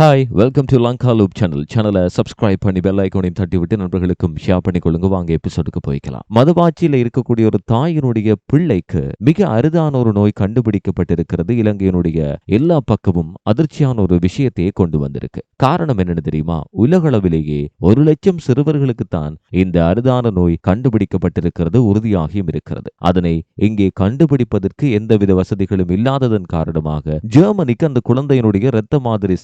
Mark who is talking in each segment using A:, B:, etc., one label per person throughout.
A: Hi welcome to Lanka loop channel சேனலை subscribe பண்ணி bell ஐக்கோனையும் தட்டி விட்டு நண்பர்களுக்கும் ஷேர் பண்ணி கொள்ளுங்க வாங்க எபிசோடுக்கு போய்க்கலாம். மதவாட்சியில இருக்கக்கூடிய ஒரு தாயினுடைய பிள்ளைக்கு மிக அரிதான ஒரு நோய் கண்டுபிடிக்கப்பட்டிருக்கிறது. இலங்கையினுடைய எல்லா பக்கமும் அதிர்ச்சியான ஒரு விஷயத்தையே கொண்டு வந்திருக்கு. காரணம் என்னன்னு தெரியுமா? உலகளவிலேயே ஒரு லட்சம் சிறுவர்களுக்கு தான் இந்த அரிதான நோய் கண்டுபிடிக்கப்பட்டிருக்கிறது உறுதியாகியும் இருக்கிறது. அதனை இங்கே கண்டுபிடிப்பதற்கு எந்தவித வசதிகளும் இல்லாததன் காரணமாக ஜெர்மனிக்கு அந்த குழந்தையினுடைய இரத்த மாதிரி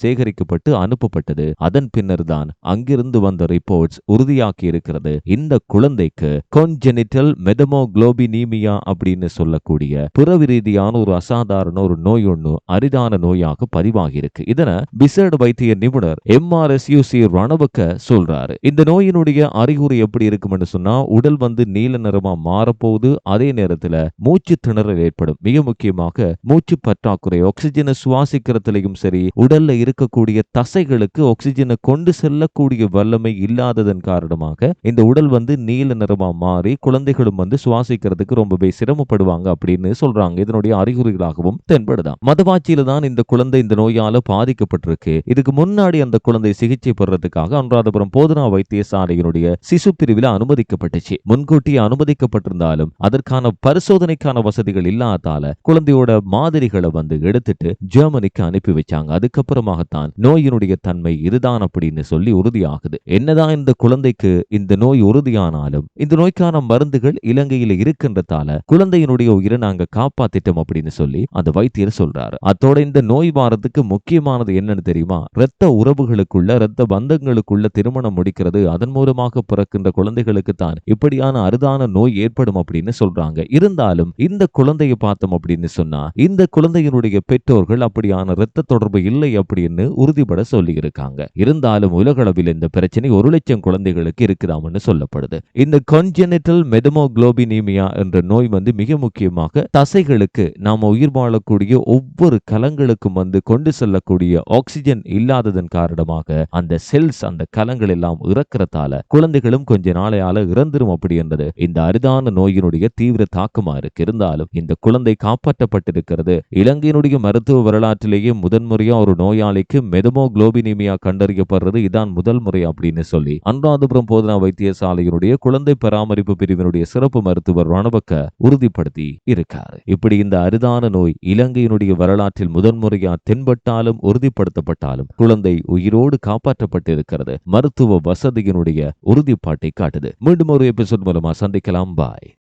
A: சேகரிக்கப்பட்டு அனுப்பப்பட்டது. அதன் பின்னர் தான் அங்கிருந்து வந்த ரிப்போர்ட்ஸ் உறுதியாக்கி இருக்கிறது இந்த குழந்தைக்கு கொன்ஜெனிட்டல் மெதமோகுளோபினீமியா அப்படின்னு சொல்லக்கூடிய பிறவி ரீதியான ஒரு அசாதாரண ஒரு நோய் ஒண்ணு அரிதான நோயாக பதிவாகி இருக்கு இதனை பிசர்டு வைத்திய நிபுணர் M R S U C Ranawaka சொல்றாரு. இந்த நோயினுடைய அறிகுறி எப்படி இருக்கும்னு சொன்னா உடல் வந்து நீல நிறமா மாறப்போகுது. அதே நேரத்துல மூச்சு திணறல் ஏற்படும். மிக முக்கியமாக மூச்சு பற்றாக்குறை ஆக்சிஜனை சுவாசிக்கிறதுலயும் சரி உடல்ல இருக்கக்கூடிய தசைகளுக்கு ஆக்சிஜனை கொண்டு செல்லக்கூடிய வல்லமை இல்லாததன் காரணமாக இந்த உடல் வந்து நீல நிறமா மாறி குழந்தைகளும் வந்து சுவாசிக்கிறதுக்கு ரொம்பவே சிரமப்படுவாங்க அப்படின்னு சொல்றாங்க. இதனுடைய அறிகுறிகளாகவும் தென்படுதான் மதவாச்சியில தான் இந்த குழந்தை இந்த நோயால பாதிக்கப்பட்டிருக்கு. இதுக்கு முன்னாடி அந்த குழந்தை சிகிச்சை பெறதுக்காக அனுராதபுரம் போதனா வைத்தியசாலையினுடைய சிசு பிரிவில் அனுமதிக்கப்பட்டுச்சு. முன்கூட்டியே அனுமதிக்கப்பட்டிருந்தாலும் அதற்கான பரிசோதனைக்கான வசதிகள் இல்லாதால குழந்தையோட மாதிரிகளை வந்து எடுத்துட்டு ஜெர்மனிக்கு அனுப்பி வச்சாங்க. அதுக்கப்புறமாகத்தான் நோயினுடைய தன்மை இதுதான் அப்படின்னு சொல்லி உறுதியாகுது. என்னதான் இந்த குழந்தைக்கு இந்த நோய் உறுதியானாலும் இந்த நோய்க்கான மருந்துகள் இலங்கையில இருக்கின்றதால குழந்தையினுடைய உயிரை நாங்க காப்பாத்திட்டோம் அப்படின்னு சொல்லி அந்த வைத்தியர் சொல்றாரு. அத்தோட இந்த நோய் வாரத்துக்கு முக்கியமானது என்னன்னு தெரியுமா? இரத்த உறவுகளுக்குள்ள இரத்த பந்தங்களுக்குள்ள திருமணம் முடிக்கிறது அதன் மூலமாக பிறக்கின்ற குழந்தைகளுக்கு தான் இப்படியான அரிதான நோய் ஏற்படும் அப்படின்னு சொல்றாங்க. இருந்தாலும் இந்த குழந்தையை பார்த்தோம் அப்படின்னு சொன்னா இந்த குழந்தையினுடைய பெற்றோர்கள் அப்படியான இரத்த தொடர்பு இல்லை அப்படின்னு உறுதிபட சொல்லியிருக்காங்க. இருந்தாலும் உலகளவில் இந்த பிரச்சனை ஒரு லட்சம் குழந்தைகளுக்கு இருக்குதாம்னு சொல்லப்படுது. இந்த கன்ஜெனிட்டல் மெடமோகுளோபினீமியா என்ற நோய் வந்து மிக முக்கியமாக தசைகளுக்கு நாம உயிர் வாழக்கூடிய ஒவ்வொரு கலங்களுக்கும் வந்து கொண்டு செல்லக்கூடிய ஆக்சிஜன் இல்லாததன் காரணமாக அந்த செல்ஸ் அந்த கலங்கள் எல்லாம் இறக்கிறதால குழந்தைகளும் கொஞ்ச நாளையால இறந்துரும் அப்படி என்பது இந்த அரிதான நோயினுடைய தீவிர தாக்கமா இருக்கு. இருந்தாலும் இந்த குழந்தை காப்பாற்றப்பட்டிருக்கிறது. இலங்கையினுடைய மருத்துவ வரலாற்றிலேயே முதன்முறையா ஒரு நோயாளிக்கு மெதமோகுளோபினிமியா கண்டறியப்படுறது இதான் முதல் முறை அப்படின்னு சொல்லி அனுராதபுரம் போதனா வைத்தியசாலையினுடைய குழந்தை பராமரிப்பு பிரிவினுடைய சிறப்பு மருத்துவர் ரணபக்க உறுதிப்படுத்தி இருக்காரு. இப்படி இந்த அரிதான நோய் இலங்கையினுடைய வரலாற்றில் முதன்முறையா தென்பட்டாலும் உறுதிப்படுத்தப்பட்டாலும் குழந்தை உயிரோடு காப்பாற்றப்பட்டிருக்கிறது. மருத்துவ வசதியினுடைய உறுதிப்பாட்டை காட்டுது. மீண்டும் ஒரு எபிசோட் மூலமா சந்திக்கலாம். பாய்.